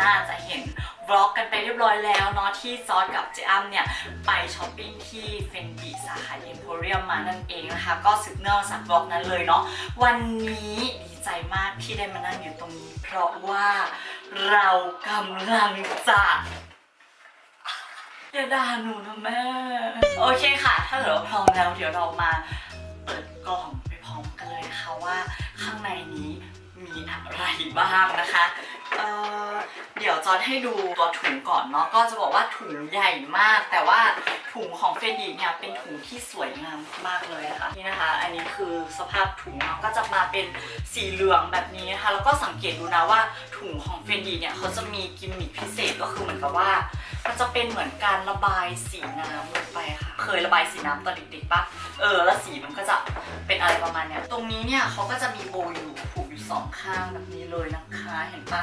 น่าจะเห็นวล็อกกันไปเรียบร้อยแล้วเนาะที่จอนกับเจอ้ำเนี่ย ไปช้อปปิ้งที่เฟนดิสาขาเอ็มโพเรียมมานั่นเองนะคะ ก็สืบเนื่องมาจากวล็อกนั้นเลยเนาะวันนี้ดีใจมากที่ได้มานั่งอยู่ตรงนี้ เพราะว่าเรากำลังจะอย่าด่าหนูนะแม่ โอเคค่ะ ถ้าเกิดว่าพร้อมแล้ว เดี๋ยวเรามาเปิดกล่องไปพร้อมกันเลยนะคะว่าข้างในนี้มีอะไรบ้างนะคะ เออเดี๋ยวจอนให้ดูตัวถุงก่อนเนาะก็จะบอกว่าถุงใหญ่มาก แต่ว่าถุงของเฟรดีเนี่ยเป็นถุงที่สวยงามมากเลยนะคะนี่นะคะ อันนี้คือสภาพถุงเนาะก็จะมาเป็นสีเหลืองแบบนี้นะคะแล้วก็สังเกตดูนะว่าถุงของเฟรดีเนี่ยเขาจะมีกิมมิคพิเศษก็คือเหมือนกับว่ามันจะเป็นเหมือนการระบายสีน้ำลงไปค่ะ เคยระบายสีน้ำตอนเด็กๆปะเออแล้วสีมันก็จะเป็นอะไรประมาณเนี้ยตรงนี้เนี่ยเขาก็จะมีโบอยู่ผูกอยู่ สองข้างแบบนี้เลยนะคะเห็นปะ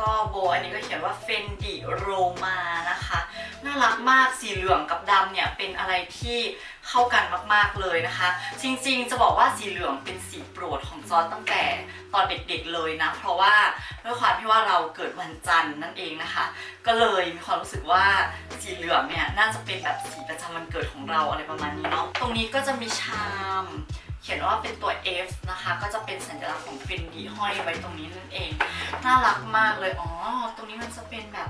ก็โบอันนี้ก็เขียนว่าเฟนดิโรมานะคะน่ารักมากสีเหลืองกับดำเนี่ยเป็นอะไรที่เข้ากันมากๆเลยนะคะ จริงๆ จะบอกว่าสีเหลืองเป็นสีโปรดของจอนตั้งแต่ตอนเด็กๆเลยนะ เพราะว่าด้วยความที่ว่าเราเกิดวันจันทร์นั่นเองนะคะ ก็เลยมีความรู้สึกว่าสีเหลืองเนี่ยน่าจะเป็นแบบสีประจำวันเกิดของเราอะไรประมาณนี้เนาะตรงนี้ก็จะมีชาม เขียนว่าเป็นตัว F นะคะ ก็จะเป็นสัญลักษณ์ของฟินดีห้อยไว้ตรงนี้นั่นเอง น่ารักมากเลย อ๋อ ตรงนี้มันจะเป็นแบบ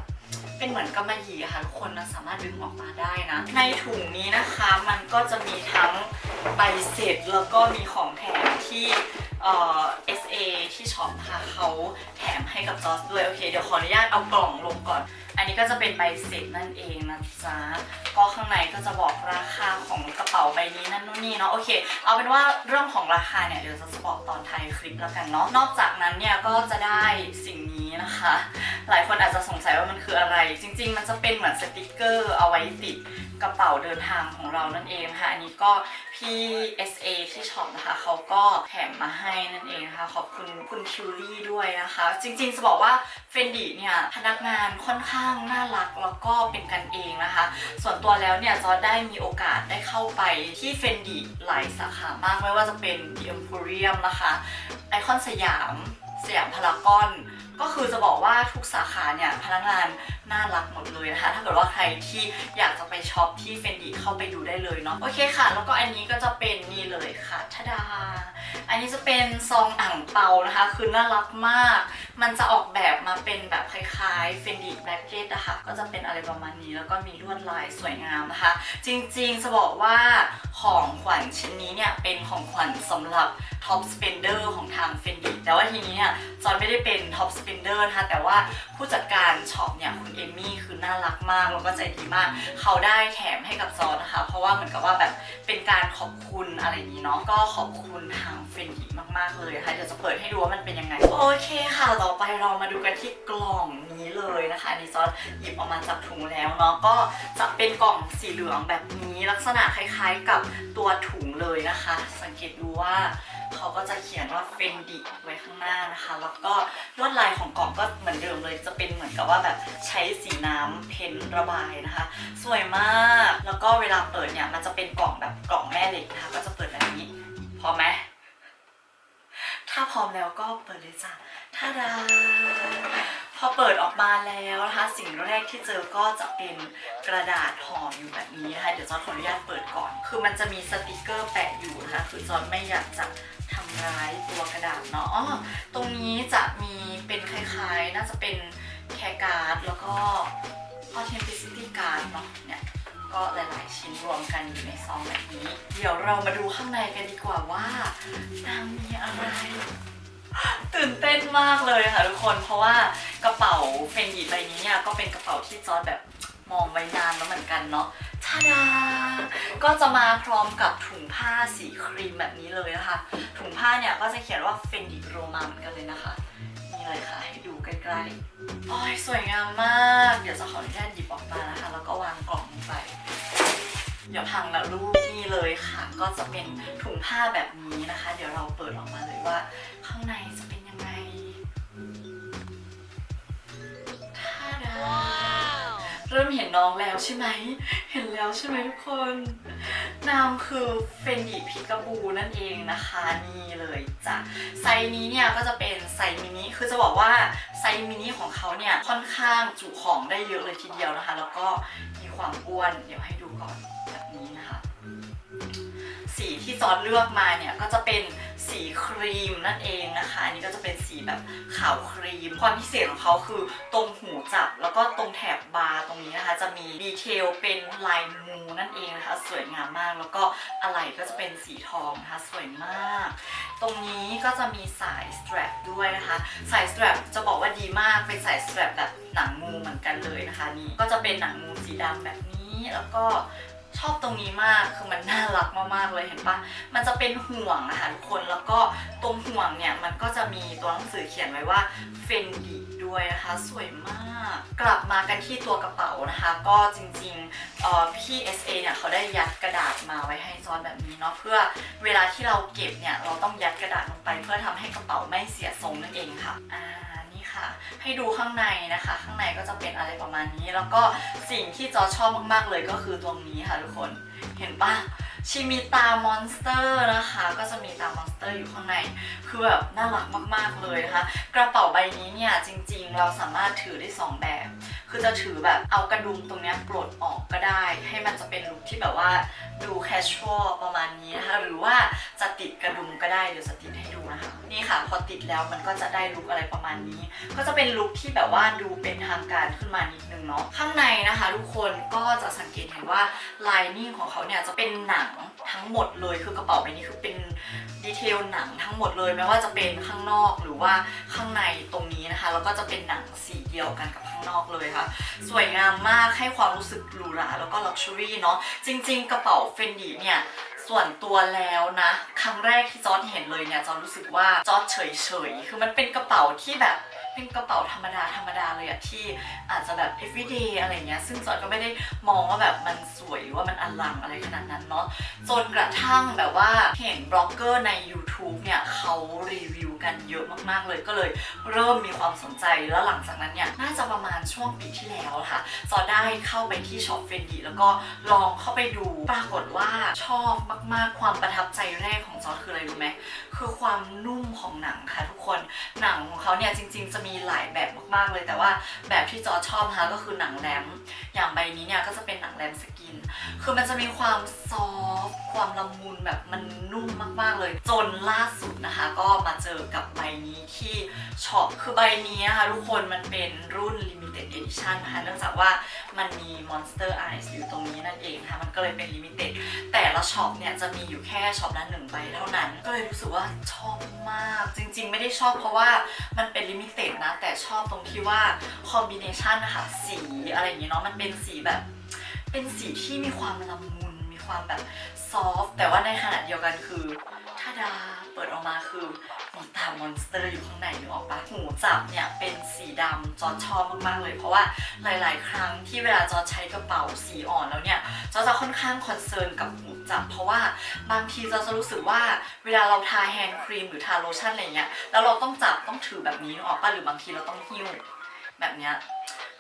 เป็นเหมือนกำมะหยี่ค่ะทุกคนมันสามารถดึงออกมาได้นะ ในถุงนี้นะคะมันก็จะมีทั้งใบเสร็จแล้วก็มีของแถมที่ เอ่อ SA ที่ช็อปนะคะเขาแถมให้กับจอสด้วยโอเคเดี๋ยวขออนุญาตเอากล่องลงก่อน อันนี้ก็จะเป็นใบเสร็จนั่นเองนะจ๊ะก็ข้างในก็จะบอกราคาของกระเป๋าใบนี้นั่นนู่นนี่เนาะโอเค เอาเป็นว่าเรื่องของราคาเนี่ยเดี๋ยวจะบอกตอนท้ายคลิปแล้วกันเนาะนอกจากนั้นเนี่ยก็จะได้สิ่งนี้นะคะ หลายคนอาจจะสงสัยว่ามันคืออะไร จริง ๆ มันจะเป็นเหมือนสติกเกอร์เอาไว้ติด กระเป๋าเดินทางของเรานั่นเองค่ะ อันนี้ก็พี่ SA ที่ช็อปนะคะเขาก็แถมมาให้นั่นเองนะคะขอบคุณคุณคิวรี่ด้วยนะคะ จริงๆ จะบอกว่าเฟนดีเนี่ยพนักงานค่อนข้างน่ารักแล้วก็เป็นกันเองนะคะ ส่วนตัวแล้วเนี่ยจอได้มีโอกาสได้เข้าไปที่เฟนดีหลายสาขามากไม่ว่าจะเป็น The Emporium นะคะไอคอนสยามสยามพารากอน ก็คือจะบอกว่าทุกสาขาเนี่ยพนักงานน่ารักหมดเลยนะคะ ถ้าเกิดว่าใครที่อยากจะไปช็อปที่เฟนดีเข้าไปดูได้เลยเนาะโอเคค่ะ แล้วก็อันนี้ก็จะเป็นนี่เลยค่ะทาดา อันนี้จะเป็นซองอ่างเปานะคะ คือน่ารักมาก มันจะออกแบบมาเป็นแบบคล้ายๆเฟนดีแบล็กเก็ตอะค่ะ ก็จะเป็นอะไรประมาณนี้ แล้วก็มีลวดลายสวยงามนะคะ จริงๆ จะบอกว่าของขวัญชิ้นนี้เนี่ย เป็นของขวัญสำหรับท็อปสเปนเดอร์ของทางเฟนดิแต่ว่าทีนี้เนี่ยจอนไม่ได้เป็นท็อปสเปนเดอร์นะคะ แต่ว่าผู้จัดการช็อปเนี่ยคุณเอมมี่คือน่ารักมากแล้วก็ใจดีมาก เขาได้แถมให้กับจอนนะคะ เพราะว่าเหมือนกับว่าแบบเป็นการขอบคุณอะไรอย่างนี้เนาะ ก็ขอบคุณทางฟนดิมากๆเลยนะคะเดี๋ยวจะเปิดให้ดูว่ามันเป็นยังไง โอเคค่ะ ต่อไปเรามาดูกันที่กล่องนี้เลยนะคะอันนี้จอนหยิบออกมาจากถุงแล้วเนาะก็จะเป็นกล่องสีเหลืองแบบนี้ลักษณะคล้ายๆกับตัวถุงเลยนะคะ สังเกตดูว่าเขาก็จะเขียนว่าเฟนดิไว้ข้างหน้านะคะ แล้วก็ลวดลายของกล่องก็เหมือนเดิมเลย จะเป็นเหมือนกับว่าแบบใช้สีน้ำเพ้นท์ระบายนะคะ สวยมาก แล้วก็เวลาเปิดเนี่ยมันจะเป็นกล่องแบบกล่องแม่เหล็กนะคะ ก็จะเปิดแบบนี้พร้อมไหม ถ้าพร้อมแล้วก็เปิดเลยจ้ะท่าดาพอเปิดออกมาแล้วนะคะสิ่งแรกที่เจอก็จะเป็นกระดาษห่ออยู่แบบนี้นะคะเดี๋ยวจอนขออนุญาตเปิดก่อน คือมันจะมีสติกเกอร์แปะอยู่นะคะคือจอนไม่อยากจะทำร้ายตัวกระดาษเนาะอ้อตรงนี้จะมีเป็นคล้ายๆ น่าจะเป็นแคร์การ์ดแล้วก็ authenticity card เนาะเนี่ย ก็หลายๆชิ้นรวมกันอยู่ในซองแบบนี้ เดี๋ยวเรามาดูข้างในกันดีกว่าว่านางมีอะไร ตื่นเต้นมากเลยค่ะทุกคนเพราะว่ากระเป๋าเฟนดีใบนี้เนี่ยก็เป็นกระเป๋าที่จอร์ดแบบมองไว้นานแล้วเหมือนกันเนาะทาดา ก็จะมาพร้อมกับถุงผ้าสีครีมแบบนี้เลยนะคะ ถุงผ้าเนี่ยก็จะเขียนว่าเฟนดิโรมาเหมือนกันเลยนะคะนี่เลยค่ะให้ดูใกล้ๆโอ้ยสวยงามมาก เดี๋ยวจะขออนุญาตหยิบออกมานะคะ แล้วก็วางกล่องลง ไป เดี๋ยวพังแล้วลูกนี่เลยค่ะ ก็จะเป็นถุงผ้าแบบนี้นะคะ เดี๋ยวเราเปิดออกมาเลยว่า ข้างในจะเป็นยังไงท่าดาเริ่มเห็นน้องแล้วใช่ไหม เห็นแล้วใช่ไหมทุกคน นามคือเฟนดิพิกาบูนั่นเองนะคะนี่เลยจ้ะไซนี้เนี่ยก็จะเป็นไซมินิคือจะบอกว่าไซมินิของเขาเนี่ยค่อนข้างจุของได้เยอะเลยทีเดียวนะคะ แล้วก็มีความอ้วนเดี๋ยวให้ดูก่อนแบบนี้นะคะ สีที่จอร์ดเลือกมาเนี่ยก็จะเป็น สีครีมนั่นเองนะคะ อันนี้ก็จะเป็นสีแบบขาวครีม ความพิเศษของเขาคือตรงหูจับ แล้วก็ตรงแถบบาร์ตรงนี้นะคะ จะมีดีเทลเป็นลายงูนั่นเองนะคะ สวยงามมากแล้วก็อะไหล่ก็จะเป็นสีทองนะคะ สวยมาก ตรงนี้ก็จะมีสายส t ตร p ด้วยนะคะ สายส t ตร p จะบอกว่าดีมากเป็นสายส t ตร p แบบหนังงูเหมือนกันเลยนะคะนี่ก็จะเป็นหนังงูสีดำแบบนี้แล้วก็ ชอบตรงนี้มากคือมันน่ารักมากๆเลยเห็นปะมันจะเป็นห่วงนะคะทุกคนแล้วก็ตรงห่วงเนี่ยมันก็จะมีตัวหนังสือเขียนไว้ว่า Fendi ด้วยนะคะสวยมาก กลับมากันที่ตัวกระเป๋านะคะ ก็จริงๆเอ่อพี่ SA เนี่ยเขาได้ยัดกระดาษมาไว้ให้ซ้อนแบบนี้เนาะเพื่อเวลาที่เราเก็บเนี่ยเราต้องยัดกระดาษลงไป เพื่อทำให้กระเป๋าไม่เสียทรงนั่นเองค่ะอ่า ค่ะ ให้ดูข้างในนะคะ ข้างในก็จะเป็นอะไรประมาณนี้ แล้วก็สิ่งที่จอชอบมากๆเลยก็คือตรงนี้ค่ะทุกคน เห็นปะ ชิมีตามอนสเตอร์นะคะ ก็จะมีตามอนสเตอร์อยู่ข้างใน คือแบบน่ารักมากๆเลยนะคะ กระเป๋าใบนี้เนี่ยจริงๆ เราสามารถถือได้ 2 แบบ คือจะถือแบบเอากระดุมตรงนี้ปลดออกก็ได้ ให้มันจะเป็นลุคที่แบบว่าดูแคชชวลประมาณนี้นะคะ หรือว่าจะติดกระดุมก็ได้เดี๋ยวจะติดให้ดูนะคะ นี่ค่ะพอติดแล้วมันก็จะได้ลุคอะไรประมาณนี้ ก็จะเป็นลุคที่แบบว่าดูเป็นทางการขึ้นมานิดนึงเนาะ ข้างในนะคะ ทุกคนก็จะสังเกตเห็นว่าลายนิ่งของเขาเนี่ยจะเป็นหนังทั้งหมดเลยคือกระเป๋าใบนี้คือเป็นดีเทลหนังทั้งหมดเลยไม่ว่าจะเป็นข้างนอกหรือว่าข้างในตรงนี้นะคะ แล้วก็จะเป็นหนังสีเดียวกันกับข้างนอกเลยค่ะ สวยงามมากให้ความรู้สึกหรูหราแล้วก็ลักชัวรี่เนาะจริง ๆ กระเป๋าเฟนดีเนี่ยส่วนตัวแล้วนะ ครั้งแรกที่จอร์ดเห็นเลยเนี่ยจอร์ดรู้สึกว่าจอร์ดเฉยๆคือมันเป็นกระเป๋าที่แบบ เป็นกระเป๋าธรรมดาธรรมดาเลยอะที่อาจจะแบบ everyday อะไรเงี้ยซึ่งจอร์ดก็ไม่ได้มองว่าแบบมันสวยหรือว่ามันอลังอะไรขนาดนั้นเนาะจนกระทั่งแบบว่าเห็นบล็อกเกอร์ใน YouTube เนี่ยเขารีวิวกันเยอะมากๆเลยก็เลยเริ่มมีความสนใจแล้วหลังจากนั้นเนี่ยน่าจะประมาณช่วงปีที่แล้วค่ะจอได้เข้าไปที่ช็อปเฟนดีแล้วก็ลองเข้าไปดูปรากฏว่าชอบมากๆความประทับใจแรกของจอร์ดคืออะไรรู้ไหมคือความนุ่มของหนังค่ะทุกคนหนังของเขาเนี่ยจริง ๆ จะมีหลายแบบมากๆเลย แต่ว่าแบบที่จอชอบนะคะก็คือหนังแรมอย่างใบนี้เนี่ยก็จะเป็นหนังแรมสกิน คือมันจะมีความซอฟความละมุนแบบมันนุ่มมากๆเลย จนล่าสุดนะคะ ก็มาเจอกับใบนี้ที่ช็อปคือใบนี้นะคะทุกคนมันเป็นรุ่น limited edition นะคะเนื่องจากว่ามันมี monster eyes อยู่ตรงนี้นั่นเองนะคะมันก็เลยเป็น limited แต่ละช็อปเนี่ยจะมีอยู่แค่ช็อปละหนึ่งใบเท่านั้น ก็เลยรู้สึกว่าชอบมาก จริง ๆ ไม่ได้ชอบเพราะว่ามันเป็น limited แต่ชอบตรงที่ว่า combination นะคะสีอะไรอย่างเงี้เนาะมันเป็นสีแบบ เป็นสีที่มีความละมุนมีความแบบซอฟต์แต่ว่าในขณะเดียวกันคือถ้าดาเปิดออกมาคือมีตามอนสเตอร์อยู่ข้างในนึกออกปะหูจับเนี่ยเป็นสีดำจอร์จชอบมากๆเลย เพราะว่าหลาย ๆ ครั้งที่เวลาจอร์จใช้กระเป๋าสีอ่อนแล้วเนี่ย จะค่อนข้างคอนเซิร์นกับหูจับ เพราะว่าบางทีจอร์จะรู้สึกว่าเวลาเราทาแฮนด์ครีมหรือทาโลชั่นอะไรเงี้ยแล้วเราต้องจับต้องถือแบบนี้นึกออกปะหรือบางทีเราต้องหิ้วแบบเนี้ย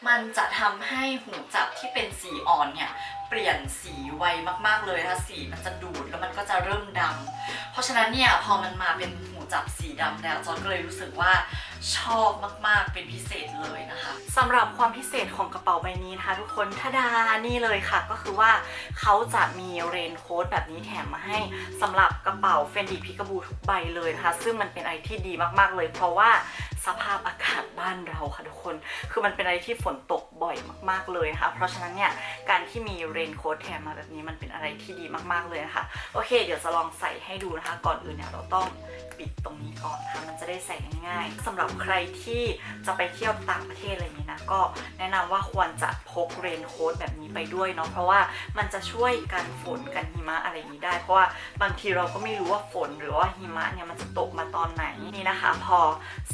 มันจะทำให้หูจับที่เป็นสีอ่อนเนี่ยเปลี่ยนสีไวมากๆเลยถ้าสีมันจะดูดแล้วมันก็จะเริ่มดำเพราะฉะนั้นเนี่ยพอมันมาเป็นหูจับสีดำแล้วจอนก็เลยรู้สึกว่า ชอบมากๆเป็นพิเศษเลยนะคะสำหรับความพิเศษของกระเป๋าใบนี้นะคะ ทุกคนทาดานี่เลยค่ะ ก็คือว่าเขาจะมีเรนโค้ดแบบนี้แถมมาให้สำหรับกระเป๋าเฟนดีพิกาบูทุกใบเลยนะคะ ซึ่งมันเป็นอะไรที่ดีมากๆเลย เพราะว่าสภาพอากาศบ้านเราค่ะทุกคน คือมันเป็นอะไรที่ฝนตก บ่อยมากๆเลยนะคะเพราะฉะนั้นเนี่ยการที่มีเรนโค้ดแถมมาแบบนี้มันเป็นอะไรที่ดีมากๆเลยนะคะโอเค เดี๋ยวจะลองใส่ให้ดูนะคะ ก่อนอื่นเนี่ยเราต้องปิดตรงนี้ก่อนนะคะมันจะได้ใส่ง่ายๆสำหรับใครที่จะไปเที่ยวต่างประเทศอะไรอย่างนี้นะก็แนะนำว่าควรจะพกเรนโค้ดแบบนี้ไปด้วยเนาะเพราะว่ามันจะช่วยกันฝนกันหิมะอะไรอย่างนี้ได้ เพราะว่าบางทีเราก็ไม่รู้ว่าฝนหรือว่าหิมะเนี่ยมันจะตกมาตอนไหนนี่นะคะ พอ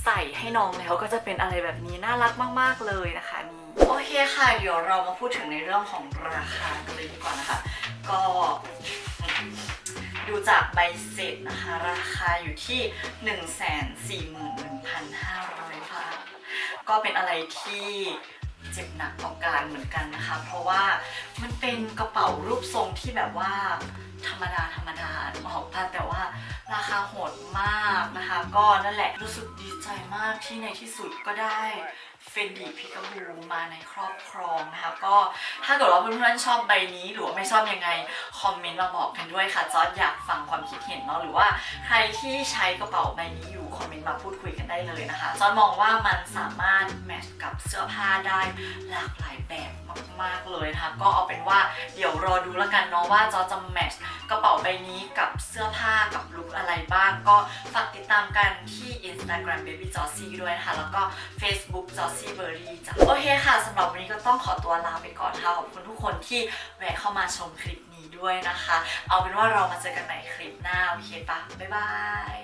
ใส่ให้น้องแล้วก็จะเป็นอะไรแบบนี้น่ารักมาก ๆเลยนะคะนี่ โอเคค่ะ เดี๋ยวเรามาพูดถึงในเรื่องของราคากันเลยดีกว่านะคะ ก็ดูจากใบเสร็จนะคะ ราคาอยู่ที่ 141,500 บาท ก็เป็นอะไรที่เจ็บหนักต่อการเหมือนกันนะคะ เพราะว่ามันเป็นกระเป๋ารูปทรงที่แบบว่าธรรมดาธรรมดาออกมาแต่ว่าราคาโหดมากนะคะ ก็นั่นแหละรู้สึกดีใจมากที่ในที่สุดก็ได้เฟนดีพิกาบูมาในครอบครองนะคะก็ถ้าเกิดว่าเพื่อนๆชอบใบนี้หรือว่าไม่ชอบยังไง คอมเมนต์มาบอกกันด้วยค่ะจอดอยากฟังความคิดเห็นเนาะหรือว่าใครที่ใช้กระเป๋าใบนี้อยู่คอมเมนต์มาพูดคุยกันได้เลยนะคะจอดมองว่ามันสามารถแมทช์กับเสื้อผ้าได้หลากหลายแบบมากๆเลยนะคะก็เอาเป็นว่าเดี๋ยวรอดูแล้วกันเนาะว่าจอจะแมทช์กระเป๋าใบนี้กับเสื้อผ้ากับลุคอะไรบ้าง ก็ฝากติดตามกันที่ Instagram Baby j o s s y ด้วยนะคะแล้วก็ Facebook j o s s y Berry จ้ะโอเคค่ะสำหรับวันนี้ก็ต้องขอตัวลาไปก่อนค่ะขอบคุณทุกคนที่แวะเข้ามาชมคลิปนี้ด้วยนะคะ เอาเป็นว่าเรามาเจอกันใหม่คลิปหน้า โอเคปะบ๊ายบาย